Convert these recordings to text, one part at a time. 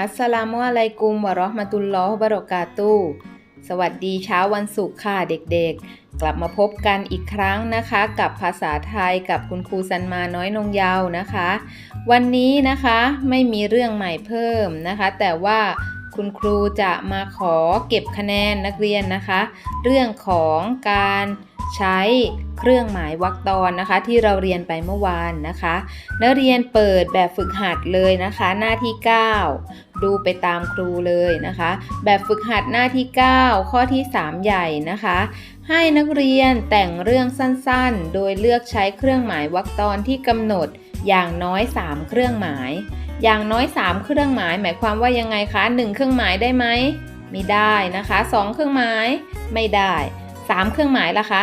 อัสสลามุอะลัยกุมวะราะห์มะตุลลอฮ์บะเราะกาตุสวัสดีเช้าวันศุกร์ค่ะเด็กๆ กลับมาพบกันอีกครั้งนะคะ กับภาษาไทยกับคุณครูสันมาน้อยนงเยาวนะคะ วันนี้นะคะไม่มีเรื่องใหม่เพิ่มนะคะ แต่ว่า คุณครูจะมาขอเก็บคะแนนนักเรียนนะคะ เรื่องของการใช้เครื่องหมายวรรคตอนนะคะ ที่เราเรียนไปเมื่อวานนะคะ นักเรียนเปิดแบบฝึกหัดเลยนะคะ หน้าที่ 9 ดูไปตามครูเลยนะคะ แบบฝึกหัดหน้าที่ 9 ข้อที่ 3 ใหญ่นะคะ ให้นักเรียนแต่งเรื่องสั้นๆ โดยเลือกใช้เครื่องหมายวรรคตอนที่กำหนดอย่างน้อย 3 เครื่องหมาย อย่างน้อย 3 เครื่องหมาย หมายความว่ายังไงคะ 1 เครื่องหมายได้ไหมไม่ได้นะคะ 2 เครื่องหมายไม่ได้ 3 เครื่องหมายล่ะคะ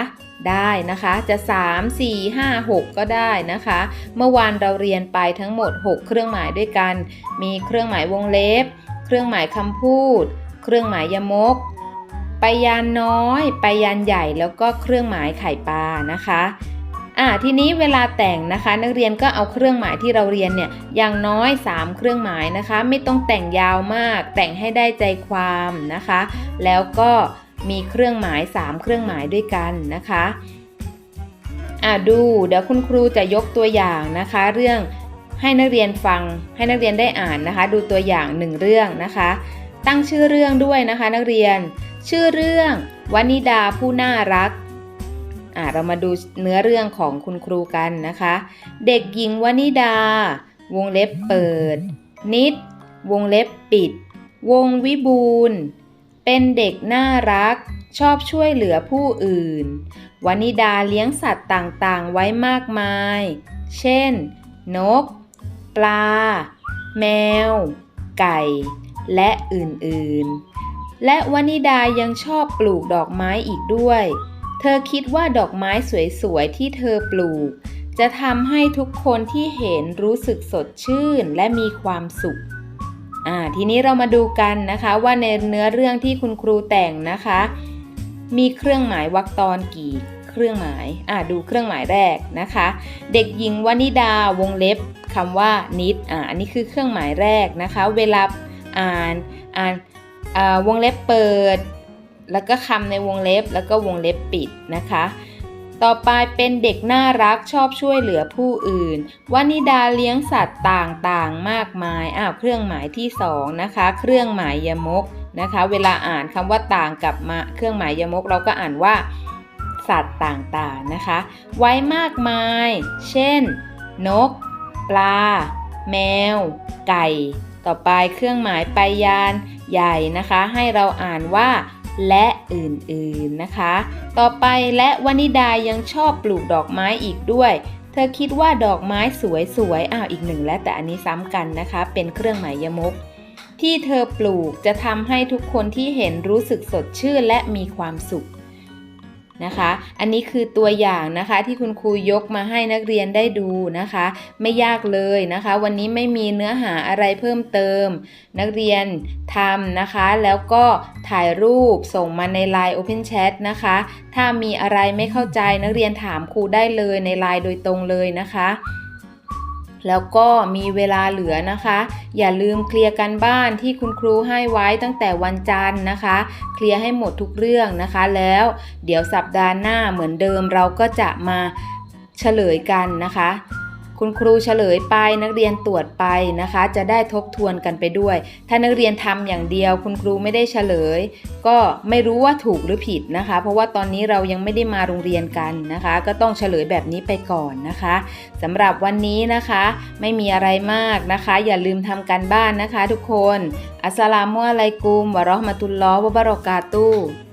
ได้นะคะ จะ 3 4 5 6 ก็ได้นะคะ เมื่อวานเราเรียนไปทั้งหมด 6 เครื่องหมายด้วยกัน มีเครื่องหมายวงเล็บ เครื่องหมายคำพูด เครื่องหมายยมก ไปยานน้อย ไปยานใหญ่แล้วก็เครื่องหมายไข่ปลานะคะ อ่าทีนี้เวลาแต่งนะคะ นักเรียนก็เอาเครื่องหมายที่เราเรียนเนี่ยอย่างน้อย 3 เครื่องหมายนะคะ ไม่ต้องแต่งยาวมาก แต่งให้ได้ใจความนะคะ แล้วก็มีเครื่องหมาย 3 เครื่องหมายด้วยกันนะคะอ่าดูเดี๋ยวคุณครูจะยกตัวอย่างนะคะ เรื่องให้นักเรียนฟังให้นักเรียนได้อ่านนะคะ ดูตัวอย่างหนึ่งเรื่องนะคะ ตั้งชื่อเรื่องด้วยนะคะ นักเรียน ชื่อเรื่องวนิดาผู้น่ารัก อ่าเรามาดูเนื้อเรื่องของคุณครูกันนะคะ เด็กหญิงวนิดา วงเล็บเปิด นิด วงเล็บปิด วงวิบูลเป็นเด็กน่ารัก ชอบช่วยเหลือผู้อื่น วนิดาเลี้ยงสัตว์ต่างๆไว้มากมาย เช่น นก ปลา แมว ไก่ และอื่นๆ และวนิดายังชอบปลูกดอกไม้อีกด้วย เธอคิดว่าดอกไม้สวยๆที่เธอปลูก จะทำให้ทุกคนที่เห็นรู้สึกสดชื่นและมีความสุขอ่าทีนี้เรามาดูกันนะคะว่าในเนื้อเรื่องที่คุณครูแต่งนะคะ มีเครื่องหมายวรรคตอนกี่เครื่องหมายอ่าดูเครื่องหมายแรกนะคะ เด็กหญิงวนิดาวงเล็บคำว่านิดอ่าอันนี้คือเครื่องหมายแรกนะคะ เวลาอ่านอ่านอ่าวงเล็บเปิด แล้วก็คำในวงเล็บแล้วก็วงเล็บปิดนะคะ ต่อไปเป็นเด็กน่ารักชอบช่วยเหลือผู้อื่นวานิดาเลี้ยงสัตว์ต่างๆ มากมายอ้าวเครื่องหมายที่สองนะคะ เครื่องหมายยมกนะคะ เวลาอ่านคำว่าต่างกับมาเครื่องหมายยมกเราก็อ่านว่า สัตว์ต่างๆนะคะ ไว้มากมาย เช่น นก ปลา แมว ไก่ ต่อไปเครื่องหมายไปยานใหญ่นะคะ ให้เราอ่านว่า และอื่นๆนะคะ ต่อไปและวนิดายังชอบปลูกดอกไม้อีกด้วย เธอคิดว่าดอกไม้สวยๆอ้าวอีกหนึ่งและแต่อันนี้ซ้ำกันนะคะ เป็นเครื่องหมายยมก ที่เธอปลูกจะทำให้ทุกคนที่เห็นรู้สึกสดชื่นและมีความสุข นะคะ อันนี้คือตัวอย่างนะคะที่คุณครูยกมาให้นักเรียนได้ดูนะคะ ไม่ยากเลยนะคะ วันนี้ไม่มีเนื้อหาอะไรเพิ่มเติม นักเรียนทำนะคะ แล้วก็ถ่ายรูปส่งมาใน Line Open Chat นะคะ ถ้ามีอะไรไม่เข้าใจนักเรียนถามครูได้เลยใน Line โดยตรงเลยนะคะ แล้วก็มีเวลาเหลือนะคะ อย่าลืมเคลียร์กันบ้านที่คุณครูให้ไว้ตั้งแต่วันจันทร์นะคะ เคลียร์ให้หมดทุกเรื่องนะคะ แล้วเดี๋ยวสัปดาห์หน้าเหมือนเดิมเราก็จะมาเฉลยกันนะคะ คุณครูเฉลยไปนักเรียนตรวจไปนะคะ จะได้ทบทวนกันไปด้วย ถ้านักเรียนทำอย่างเดียว คุณครูไม่ได้เฉลย ก็ไม่รู้ว่าถูกหรือผิดนะคะ เพราะว่าตอนนี้เรายังไม่ได้มาโรงเรียนกันนะคะ ก็ต้องเฉลยแบบนี้ไปก่อนนะคะสำหรับวันนี้นะคะ ไม่มีอะไรมากนะคะ อย่าลืมทำการบ้านนะคะ ทุกคนอัสสลามุอะลัยกุมวะเราะห์มะตุลลอฮ์วะบะเราะกาตุฮ์